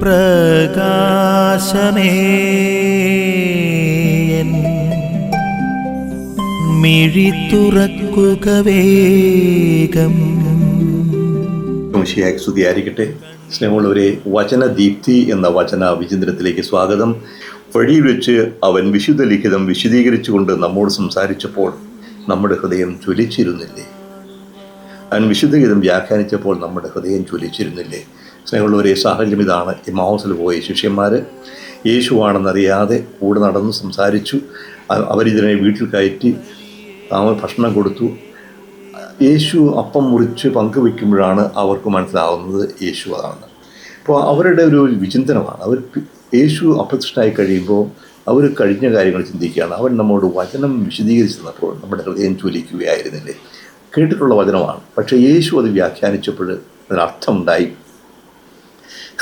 പ്രകാശമേ. മിഴി തുറക്കുക വേഗം. സ്തുതിയായിരിക്കട്ടെ. സ്നേഹമുള്ളവരെ വചനദീപ്തി എന്ന വചന വിചിന്തനത്തിലേക്ക് സ്വാഗതം. വഴിയിൽ വെച്ച് അവൻ വിശുദ്ധ ലിഖിതം വിശദീകരിച്ചുകൊണ്ട് നമ്മോട് സംസാരിച്ചപ്പോൾ നമ്മുടെ ഹൃദയം ജ്വലിച്ചിരുന്നില്ലേ? അവൻ വിശുദ്ധ ഗീതം വ്യാഖ്യാനിച്ചപ്പോൾ നമ്മുടെ ഹൃദയം ജ്വലിച്ചിരുന്നില്ലേ? സ്നേഹമുള്ളവരെ സാഹചര്യം ഇതാണ്. എമാവസിൽ പോയി ശിഷ്യന്മാർ യേശുവാണെന്നറിയാതെ കൂടെ നടന്ന് സംസാരിച്ചു. അവരിതിനെ വീട്ടിൽ കയറ്റി താമ ഭക്ഷണം കൊടുത്തു. യേശു അപ്പം മുറിച്ച് പങ്കുവെക്കുമ്പോഴാണ് അവർക്ക് മനസ്സിലാവുന്നത് യേശു അതാണെന്ന് അപ്പോൾ അവരുടെ ഒരു വിചിന്തനമാണ്. അവർ യേശു അപ്രത്യക്ഷനായി കഴിയുമ്പോൾ അവർ കഴിഞ്ഞ കാര്യങ്ങൾ ചിന്തിക്കുകയാണ്. അവൻ നമ്മോട് വചനം വിശദീകരിച്ചു തന്നപ്പോൾ നമ്മുടെ ഹൃദയം ജ്വലിക്കുകയായിരുന്നില്ലേ? കേട്ടിട്ടുള്ള വചനമാണ്. പക്ഷേ യേശു അത് വ്യാഖ്യാനിച്ചപ്പോൾ അതിനർത്ഥമുണ്ടായി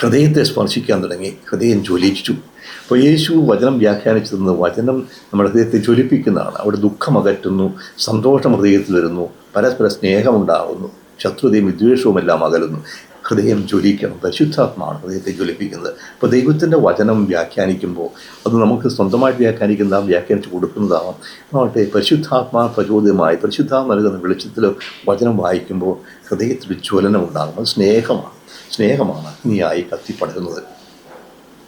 ഹൃദയത്തെ സ്പർശിക്കാൻ തുടങ്ങി. ഹൃദയം ജ്വലിച്ചു. അപ്പോൾ യേശു വചനം വ്യാഖ്യാനിച്ചു തന്നത് വചനം നമ്മുടെ ഹൃദയത്തെ ജ്വലിപ്പിക്കുന്നതാണ്. അവിടെ ദുഃഖം അകറ്റുന്നു സന്തോഷം ഹൃദയത്തിൽ വരുന്നു പരസ്പര സ്നേഹമുണ്ടാകുന്നു ശത്രുതയും വിദ്വേഷവും എല്ലാം അകലുന്നു. ഹൃദയം ജ്വലിക്കണം പരിശുദ്ധാത്മാവാണ് ഹൃദയത്തെ ജ്വലിപ്പിക്കുന്നത്. അപ്പോൾ ദൈവത്തിന്റെ വചനം വ്യാഖ്യാനിക്കുമ്പോൾ അത് നമുക്ക് സ്വന്തമായിട്ട് വ്യാഖ്യാനിക്കുന്നതാം വ്യാഖ്യാനിച്ച് കൊടുക്കുന്നതാവാം. ആവട്ടെ പരിശുദ്ധാത്മാ പ്രചോദ്യമായി പരിശുദ്ധാത്മ നൽകുന്ന വെളിച്ചത്തിൽ വചനം വായിക്കുമ്പോൾ ഹൃദയത്തിൽ ജ്വലനം ഉണ്ടാകും സ്നേഹമാണ്. സ്നേഹമാണ് ഇനിയായി കത്തിപ്പടരുന്നത്.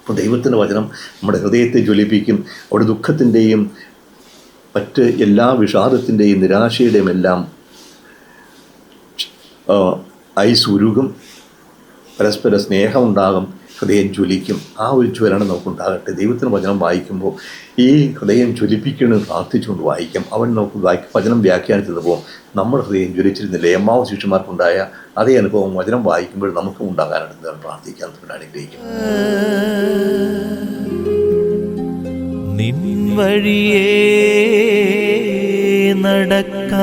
അപ്പോൾ ദൈവത്തിന്റെ വചനം നമ്മുടെ ഹൃദയത്തെ ജ്വലിപ്പിക്കും. അവിടെ ദുഃഖത്തിന്റെയും മറ്റ് എല്ലാ വിഷാദത്തിന്റെയും നിരാശയുടെയും എല്ലാം ഐസ് ഉരുകും. പരസ്പര സ്നേഹമുണ്ടാകും ഹൃദയം ജ്വലിക്കും. ആ ഒരു ജ്വലനം നമുക്കുണ്ടാകട്ടെ. ദൈവത്തിന് വചനം വായിക്കുമ്പോൾ ഈ ഹൃദയം ജ്വലിപ്പിക്കണമെന്ന് പ്രാർത്ഥിച്ചുകൊണ്ട് വായിക്കാം. അവൻ നമുക്ക് വായി വചനം വ്യാഖ്യാനിച്ചത് പോകും നമ്മൾ ഹൃദയം ജ്വലിച്ചിരുന്നില്ല? എമ്മാവ് ശിഷ്യന്മാർക്കുണ്ടായ അതേ അനുഭവം വചനം വായിക്കുമ്പോൾ നമുക്കും ഉണ്ടാകാനായിട്ട് പ്രാർത്ഥിക്കാൻ അനുഗ്രഹിക്കും നിൻ നടക്ക